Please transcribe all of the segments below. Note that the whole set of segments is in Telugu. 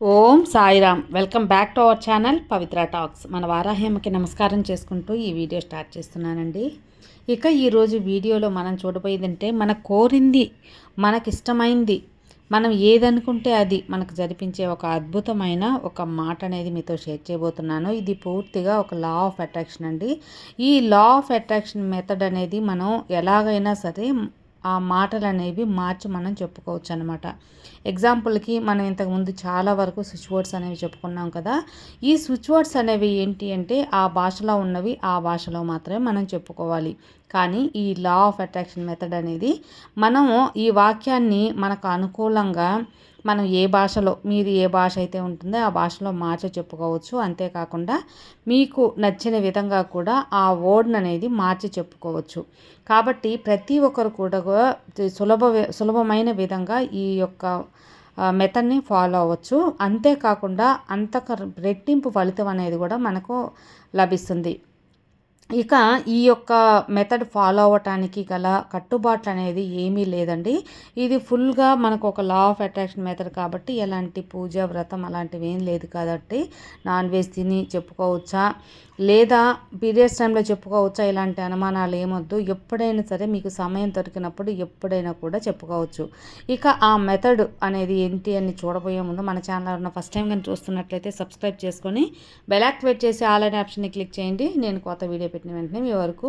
Om Sairam. Welcome back to our channel Pavitra talks. మన వారాహ్యమకి నమస్కారం చేసుకుంటూ ఈ వీడియో స్టార్ట్ చేస్తున్నానండి. ఇక ఈరోజు వీడియోలో మనం చూడబోయేదంటే మన కోరింది మనకిష్టమైంది మనం ఏదనుకుంటే అది మనకు జరిపించే ఒక అద్భుతమైన ఒక మాట అనేది మీతో షేర్ చేయబోతున్నాను. ఇది పూర్తిగా ఒక లా ఆఫ్ అట్రాక్షన్ అండి. ఈ లా ఆఫ్ అట్రాక్షన్ మెథడ్ అనేది మనం ఎలాగైనా సరే ఆ మాటలు అనేవి మార్చి మనం చెప్పుకోవచ్చు అనమాట ఎగ్జాంపుల్కి మనం ఇంతకుముందు చాలా వరకు స్విచ్ వర్డ్స్ అనేవి చెప్పుకున్నాం కదా. ఈ స్విచ్ వర్డ్స్ అనేవి ఏంటి అంటే ఆ భాషలో ఉన్నవి ఆ భాషలో మాత్రమే మనం చెప్పుకోవాలి. కానీ ఈ లా ఆఫ్ అట్రాక్షన్ మెథడ్ అనేది మనము ఈ వాక్యాన్ని మనకు అనుకూలంగా మనం ఏ భాషలో మీది ఏ భాష అయితే ఉంటుందో ఆ భాషలో మార్చి చెప్పుకోవచ్చు. అంతేకాకుండా మీకు నచ్చిన విధంగా కూడా ఆ వర్డ్ని అనేది మార్చి చెప్పుకోవచ్చు. కాబట్టి ప్రతి ఒక్కరు కూడా సులభ సులభమైన విధంగా ఈ యొక్క మెథడ్ని ఫాలో అవ్వచ్చు. అంతేకాకుండా అంతక రెట్టింపు ఫలితం అనేది కూడా మనకు లభిస్తుంది. ఇక ఈ యొక్క మెథడ్ ఫాలో అవ్వటానికి గల కట్టుబాట్లు అనేది ఏమీ లేదండి. ఇది ఫుల్గా మనకు ఒక లా ఆఫ్ అట్రాక్షన్ మెథడ్ కాబట్టి ఎలాంటి పూజ వ్రతం అలాంటివి ఏం లేదు కాబట్టి నాన్ వెజ్ తిని చెప్పుకోవచ్చా? లేదా పీరియడ్స్ టైంలో చెప్పుకోవచ్చా? ఇలాంటి అనుమానాలు ఏమొద్దు. ఎప్పుడైనా సరే మీకు సమయం దొరికినప్పుడు ఎప్పుడైనా కూడా చెప్పుకోవచ్చు. ఇక ఆ మెథడ్ అనేది ఏంటి అని చూడబోయే ముందు మన ఛానల్ ఉన్న ఫస్ట్ టైం కానీ చూస్తున్నట్లయితే సబ్స్క్రైబ్ చేసుకొని బెల్ యాక్టివేట్ చేసి ఆల్ అనే ఆప్షన్ని క్లిక్ చేయండి. నేను కొత్త వీడియో పెట్టిన వెంటనే మీ వరకు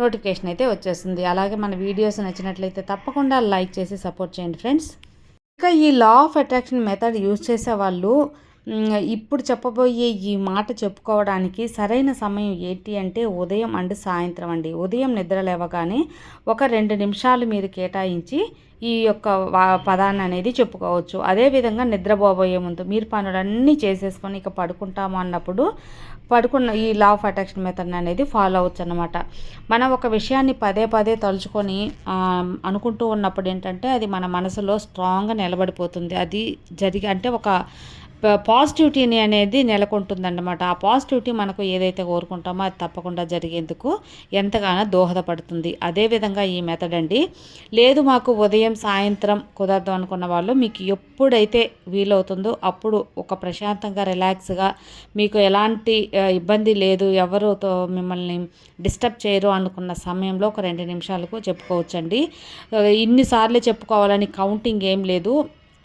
నోటిఫికేషన్ అయితే వచ్చేస్తుంది. అలాగే మన వీడియోస్ నచ్చినట్లయితే తప్పకుండా లైక్ చేసి సపోర్ట్ చేయండి ఫ్రెండ్స్. ఇంకా ఈ law of attraction method use చేసే వాళ్ళు ఇప్పుడు చెప్పబోయే ఈ మాట చెప్పుకోవడానికి సరైన సమయం ఏంటి అంటే ఉదయం అండ్ సాయంత్రం అండి. ఉదయం నిద్ర లేవగానే ఒక రెండు నిమిషాలు మీరు కేటాయించి ఈ యొక్క పదాన్ని అనేది చెప్పుకోవచ్చు. అదేవిధంగా నిద్రపోబోయే ముందు మీరు పనులన్నీ చేసేసుకొని ఇక పడుకుంటాము అన్నప్పుడు పడుకున్న ఈ లా ఆఫ్ అట్రాక్షన్ మెథడ్ అనేది ఫాలో అవచ్చు అనమాట మనం ఒక విషయాన్ని పదే పదే తలుచుకొని అనుకుంటూ ఉన్నప్పుడు ఏంటంటే అది మన మనసులో స్ట్రాంగ్గా నిలబడిపోతుంది. అది జరిగి అంటే ఒక పాజిటివిటీని అనేది నెలకొంటుందన్నమాట. ఆ పాజిటివిటీ మనకు ఏదైతే కోరుకుంటామో అది తప్పకుండా జరిగేందుకు ఎంతగానో దోహదపడుతుంది. అదేవిధంగా ఈ మెథడ్ అండి లేదు మాకు ఉదయం సాయంత్రం కుదరదు అనుకున్న వాళ్ళు మీకు ఎప్పుడైతే వీలవుతుందో అప్పుడు ఒక ప్రశాంతంగా రిలాక్స్గా మీకు ఎలాంటి ఇబ్బంది లేదు ఎవరుతో మిమ్మల్ని డిస్టర్బ్ చేయరు అనుకున్న సమయంలో ఒక రెండు నిమిషాలకు చెప్పుకోవచ్చండి. ఇన్నిసార్లు చెప్పుకోవాలని కౌంటింగ్ ఏం లేదు.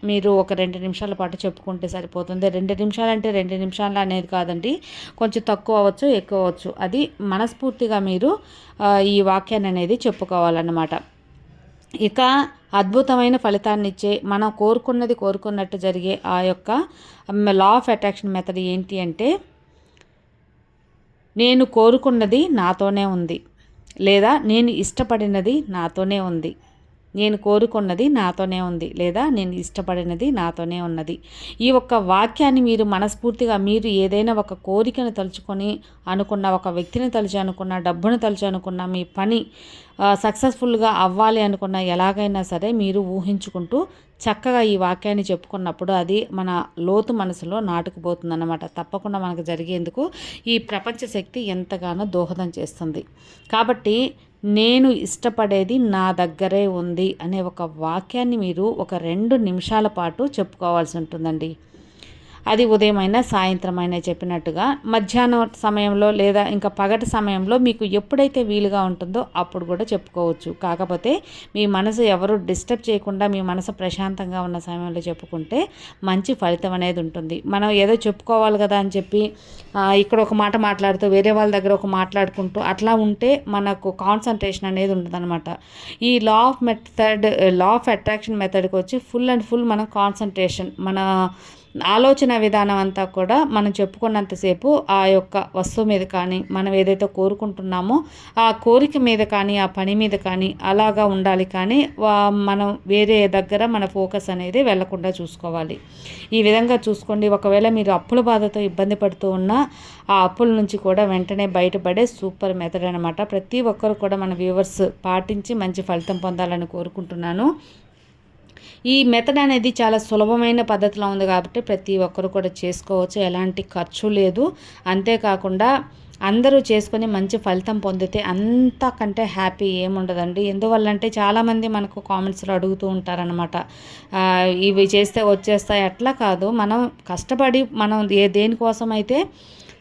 మీరు ఒక రెండు నిమిషాల పాటు చెప్పుకుంటే సరిపోతుంది. రెండు నిమిషాలు అంటే రెండు నిమిషాలు అనేది కాదండి. కొంచెం తక్కువ అవ్వచ్చు ఎక్కువ అవ్వచ్చు. అది మనస్ఫూర్తిగా మీరు ఈ వాక్యాన్ని అనేది చెప్పుకోవాలన్నమాట. ఇక అద్భుతమైన ఫలితాన్ని ఇచ్చే మనం కోరుకున్నది కోరుకున్నట్టు జరిగే ఆ యొక్క లా ఆఫ్ అట్రాక్షన్ మెథడ్ ఏంటి అంటే నేను కోరుకున్నది నాతోనే ఉంది. లేదా నేను ఇష్టపడినది నాతోనే ఉంది. నేను కోరుకున్నది నాతోనే ఉంది లేదా నేను ఇష్టపడినది నాతోనే ఉన్నది. ఈ ఒక్క వాక్యాన్ని మీరు మనస్ఫూర్తిగా మీరు ఏదైనా ఒక కోరికను తలుచుకొని అనుకున్న ఒక వ్యక్తిని తలుచి అనుకున్న డబ్బును తలుచి అనుకున్న మీ పని సక్సెస్ఫుల్గా అవ్వాలి అనుకున్న ఎలాగైనా సరే మీరు ఊహించుకుంటూ చక్కగా ఈ వాక్యాన్ని చెప్పుకున్నప్పుడు అది మన లోతు మనసులో నాటుకుపోతుందన్నమాట. తప్పకుండా మనకు జరిగేందుకు ఈ ప్రపంచ శక్తి ఎంతగానో దోహదం చేస్తుంది. కాబట్టి నేను ఇష్టపడేది నా దగ్గరే ఉంది అనే ఒక వాక్యాన్ని మీరు ఒక రెండు నిమిషాల పాటు చెప్పుకోవాల్సి ఉంటుందండి. అది ఉదయమైనా సాయంత్రం అయినా చెప్పినట్టుగా మధ్యాహ్నం సమయంలో లేదా ఇంకా పగటి సమయంలో మీకు ఎప్పుడైతే వీలుగా ఉంటుందో అప్పుడు కూడా చెప్పుకోవచ్చు. కాకపోతే మీ మనసు ఎవరు డిస్టర్బ్ చేయకుండా మీ మనసు ప్రశాంతంగా ఉన్న సమయంలో చెప్పుకుంటే మంచి ఫలితం అనేది ఉంటుంది. మనం ఏదో చెప్పుకోవాలి కదా అని చెప్పి ఇక్కడ ఒక మాట మాట్లాడుతూ వేరే వాళ్ళ దగ్గర ఒక మాట్లాడుకుంటూ అట్లా ఉంటే మనకు కాన్సన్ట్రేషన్ అనేది ఉంటుందన్నమాట ఈ law of method law of attraction మెథడ్కి వచ్చి ఫుల్ అండ్ ఫుల్ మన కాన్సన్ట్రేషన్ మన ఆలోచన విధానం అంతా కూడా మనం చెప్పుకున్నంతసేపు ఆ యొక్క వస్తువు మీద కానీ మనం ఏదైతే కోరుకుంటున్నామో ఆ కోరిక మీద కానీ ఆ పని మీద కానీ అలాగా ఉండాలి కానీ మనం వేరే దగ్గర మన ఫోకస్ అనేది వెళ్ళకుండా చూసుకోవాలి. ఈ విధంగా చూసుకోండి. ఒకవేళ మీరు అప్పుల బాధతో ఇబ్బంది పడుతూ ఉన్నా ఆ అప్పుల నుంచి కూడా వెంటనే బయటపడే సూపర్ మెథడ్ అనమాట ప్రతి ఒక్కరు కూడా మన వ్యూవర్స్ పాటించి మంచి ఫలితం పొందాలని కోరుకుంటున్నాను. ఈ మెథడ్ అనేది చాలా సులభమైన పద్ధతిలో ఉంది కాబట్టి ప్రతి ఒక్కరు కూడా చేసుకోవచ్చు ఎలాంటి ఖర్చు లేదు. అంతేకాకుండా అందరూ చేసుకొని మంచి ఫలితం పొందితే అంతకంటే హ్యాపీ ఏముండదండి. ఎందువల్లంటే చాలామంది మనకు కామెంట్స్లో అడుగుతూ ఉంటారనమాట ఇవి చేస్తే వచ్చేస్తాయి అట్లా కాదు. మనం కష్టపడి మనం ఏ దేనికోసం అయితే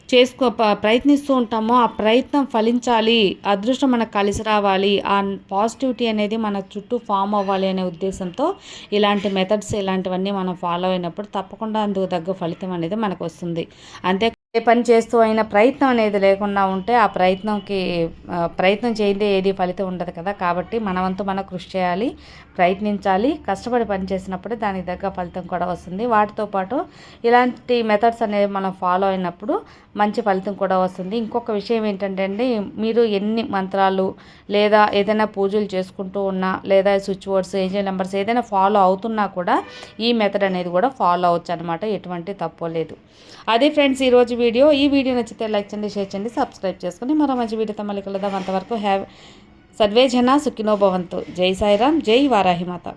చేసుకో ప- ప్రయత్నిస్తూ ఉంటామో ఆ ప్రయత్నం ఫలించాలి అదృష్టం మనకు కలిసి రావాలి ఆ పాజిటివిటీ అనేది మన చుట్టూ ఫామ్ అవ్వాలి అనే ఉద్దేశంతో ఇలాంటి మెథడ్స్ ఇలాంటివన్నీ మనం ఫాలో అయినప్పుడు తప్పకుండా అందుకు తగ్గ ఫలితం అనేది మనకు వస్తుంది. అంతే ఏ పని చేస్తూ అయినా ప్రయత్నం అనేది లేకుండా ఉంటే ఆ ప్రయత్నంకి ప్రయత్నం చేయందే ఏది ఫలితం ఉండదు కదా. కాబట్టి మనవంతు మనం కృషి చేయాలి ప్రయత్నించాలి. కష్టపడి పని చేసినప్పుడే దానికి తగ్గ ఫలితం కూడా వస్తుంది. వాటితో పాటు ఇలాంటి మెథడ్స్ అనేవి మనం ఫాలో అయినప్పుడు మంచి ఫలితం కూడా వస్తుంది. ఇంకొక విషయం ఏంటంటే అండి మీరు ఎన్ని మంత్రాలు లేదా ఏదైనా పూజలు చేసుకుంటూ ఉన్నా లేదా స్విచ్ బోర్డ్స్ ఏంజల్ నెంబర్స్ ఏదైనా ఫాలో అవుతున్నా కూడా ఈ మెథడ్ అనేది కూడా ఫాలో అవచ్చు అనమాట ఎటువంటి తప్పు లేదు. అదే ఫ్రెండ్స్ ఈరోజు వీడియో. ఈ వీడియో నచ్చితే లైక్ చేయండి షేర్ చేయండి సబ్స్క్రైబ్ చేసుకుని మరో మంచి వీడియోతో మళ్ళీ కలుద్దాం. అంతవరకు హ్యావ్ సర్వే జన సుఖినో భవంతు. జై సాయిరామ్ జై వారాహిమాత